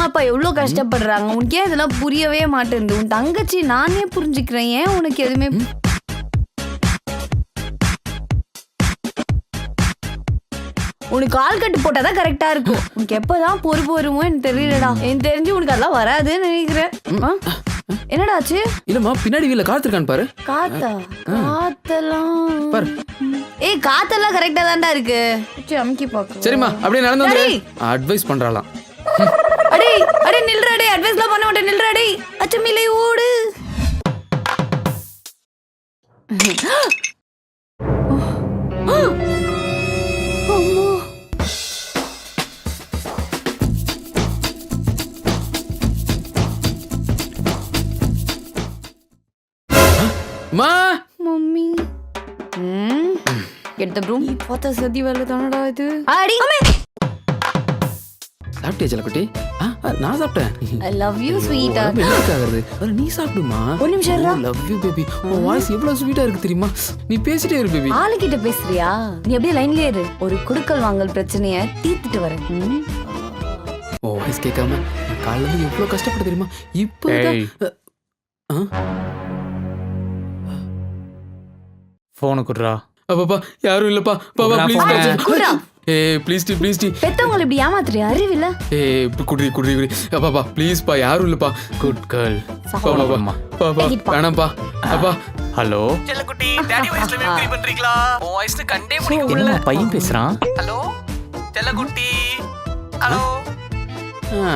அம்மா அப்பா எவ்வளவு கஷ்டப்படுறாங்க? உனக்கு ஏன் இதெல்லாம் புரியவே மாட்டேங்குது? உன் தங்கச்சி நானே புரிஞ்சுக்கிறேன். ஏன் உனக்கு எதுவுமே உனக்கு ஆள் கட்டு போட்டாதான் கரெக்டா இருக்கும். உனக்கு எப்பதான் பொறுப்பு வருமோ எனக்கு தெரியலடா. எனக்கு தெரிஞ்சு உனக்கு அதெல்லாம் வராதுன்னு நினைக்கிறேன்? என்னடா ஆச்சு இல்லம்மா பின்னாடி வீல காத்திருக்கான்னு பாரு. காத்தா? காத்தெல்லாம். பாரு. ஏய் காத்தெல்லாம் கரெக்டா தான்டா இருக்கு. சரி, அமுக்கி பாக்கு சரிம்மா அப்படியே நடந்து. அட்வைஸ் பண்றாளாம் அடே அடே நில்றா டேய் அட்வைஸ்லாம் பண்ண மாட்டேன் நில்றா டேய் அச்சமில்லை ஓடு. அம்மா மா? மம்மி எடுத்த ப்ரூம் பார்த்தா சதி வேலை தானடா இது? அடி! சாப்பிட்டியா செல்லக்குட்டி நான் சாப்பிட்டேன். ஐ லவ் யூ ஸ்வீட்டா என்னத்துக்கு ஆகுறது? அது நீ சாப்பிடுமா? ஒரு நிமிஷம். லவ் யூ பேபி உன் வாய்ஸ் எவ்வளவு ஸ்வீட்டா இருக்கு தெரியுமா? நீ பேசிட்டே இரு பேபி ஆளுகிட்ட பேசுறியா? நீ அப்படியே லைன்லயே இரு. ஒரு குடுக்கல் வாங்கல் பிரச்சனைய தீர்த்துட்டு வரேன்? உன் வாய்ஸ் கேட்காம காலைல இருந்து எவ்வளவு கஷ்டப்பட தெரியுமா? இப்போ. ஃபோனை குடுறா. பாப்பா யாரும் இல்லப்பா. பாப்பா ப்ளீஸ். ஏ ப்ளீஸ் டி ப்ளீஸ் டி பெத்தவங்களை இப்படி ஏமாத்துறியா? அறிவில்ல? ஏ குடி குடி குடி பாப்பா ப்ளீஸ் பா யாரும் இல்லப்பா. குட் கேர்ள் பா பாப்பா பாப்பா Take it, வேணாம்ப்பா. அப்பா. ஹலோ செல்லக்குட்டி டாடி வாய்ஸ்ல மிமிக்ரி பண்றீங்களா? உன் வாய்ஸ் கண்டே பிடிக்க முடியல. என்ன பையன் பேசுறான்? ஹலோ செல்லக்குட்டி. ஹலோ ஆ.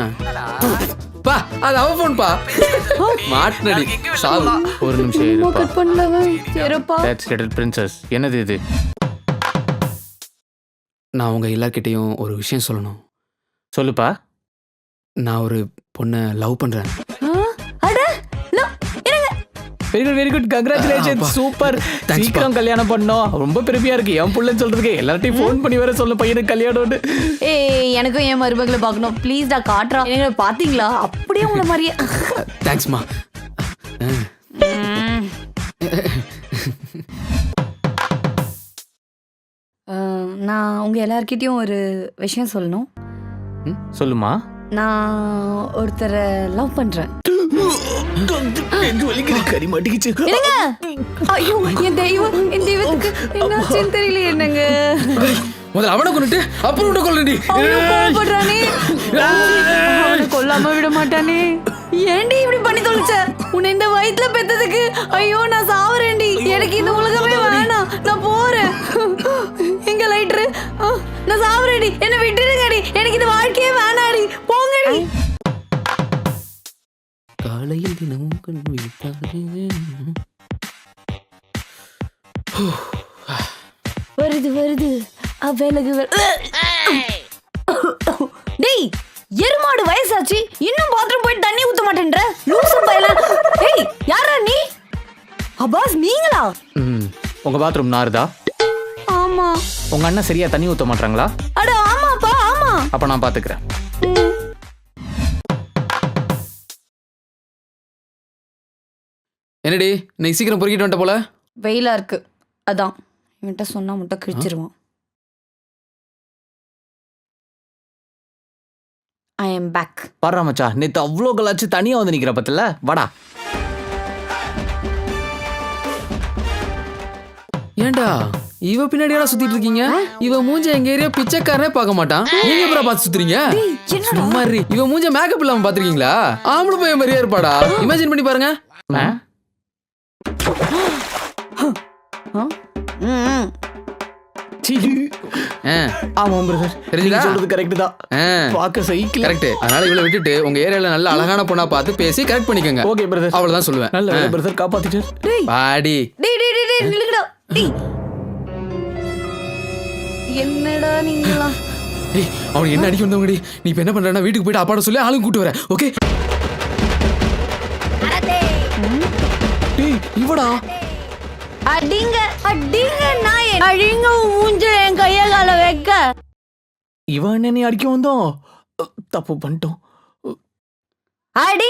பா அது அவ போன் பா. மாட்டினடி. சாவு. ஒரு நிமிஷம் இருப்பா. கட் பண்ணலவன் பிரின்சஸ் என்னது இது? நான் உங்க எல்லார்கிட்டயும் ஒரு விஷயம் சொல்லணும். சொல்லுப்பா. நான் ஒரு பொண்ணை லவ் பண்றேன். ஆ? அட லோ, இருங்க. Very good very good congratulation. Super Thanks, சீக்கிரம் கல்யாணம் பண்ணோம். ரொம்ப பெருமையா இருக்கு. என் புள்ளன்னு சொல்றதுக்கு எல்லார்ட்டையும் ஃபோன் பண்ணி வர சொல்ல பையனுக்கு கல்யாணம்னு. ஏய் எனக்கும் என் மருமகளை பார்க்கணும். ப்ளீஸ்டா காட்டுறா. எங்களை பாத்தீங்களா அப்படியே உங்களை மாதிரியே. தேங்க்ஸ்மா நான் உங்க எல்லார்கிட்டயும் ஒரு விஷயம் சொல்லணும். சொல்லுமா? நான் ஒருத்தரை லவ் பண்றேன். கறி மாட்டிக்கிச்சு என்னங்க? ஐயோ என் தெய்வம் என் தெய்வத்துக்கு என்னாச்சுன்னு தெரியல என்னங்க? முதல்ல அவனை கொண்டுட்டு அப்புறம் விட கொள்ளடி ஐயோ கோவப்படுறானே? அவனை கொல்லாம விட மாட்டானே? ஏன்டி இப்படி பண்ணி தொலைச்ச? உன்னை இந்த வயித்துல பெத்ததுக்கு ஐயோ நான் காலையில் தினமும் கண் விழித்தாலே. வருது வருது. அவ்வேலகு டேய் எருமாடு வயசாச்சு. இன்னும் பாத்ரூம் போய் தண்ணி ஊத்த மாட்டேன்ற? லூசு பயல. ஏய் யாரா நீ? அப்பாஸ் நீங்களா? ம் உங்க பாத்ரூம் நாருதா ஆமா. உங்க அண்ணன் சரியா தண்ணி ஊத்த மாட்டாங்களா அட ஆமாப்பா ஆமா. அப்ப நான் பாத்துக்கிறேன். என்னடி நீ சீக்கிரம் பொறுக்கிட்டு வந்துட்ட போல? வெயிலா இருக்கு. அதான். இவன்கிட்ட சொன்னா முட்டை கிழிச்சிருவான். ஐ எம் பேக் பாடுறா மச்சா நேத்து அவ்வளோ கலாச்சு தனியா வந்து நிக்கிற பத்தில. வாடா. ஏன்டா இவ பின்னாடியெல்லாம் சுத்திட்டு இருக்கீங்க? இவ மூஞ்ச எங்க ஏரியா பிச்சைக்காரனே பார்க்க மாட்டான். நீங்க எப்படா பார்த்து சுத்துறீங்க? சும்மா இரு. இவ மூஞ்ச மேக்கப் இல்லாம பாத்திருக்கீங்களா ஆம்பளை பையன் மாதிரியா இருப்பாடா. இமேஜின் பண்ணி பாருங்க. ஆ? ம், ம். சீ. ஆ, ஆமாம் பிரதர் தெரிஞ்சுதா? சொல்றது கரெக்ட் தான். ஆ. பார்க்க சைக்கிள் கரெக்ட் அதனால இவளை விட்டுட்டு உங்க ஏரியால நல்ல அழகான பொண்ணா பார்த்து பேசி கரெக்ட் பண்ணிக்கோங்க. ஓகே பிரதர் அவ்வளவுதான் சொல்லுவேன். நல்ல பிரதர் காப்பாத்திட்டார் டேய். பாடி டேய் டேய் டேய் டேய் நில்லுங்கடா. டேய். என்னடா நீங்களாம்? ஏய் அவனுக்கு என்ன அடிக்க வந்தவங்கடி நீ இப்ப என்ன பண்றனா வீட்டுக்கு போயிட்டு அப்பாட சொல்லி ஆளும் கூட்டு வர ஓகே இவடா அடிங்க அடிங்க நாயே. அடிங்க மூஞ்ச என் கைய கால வைக்க. இவன் என்ன அடிக்க வந்தோம்? தப்பு பண்ணிட்டோம். அடி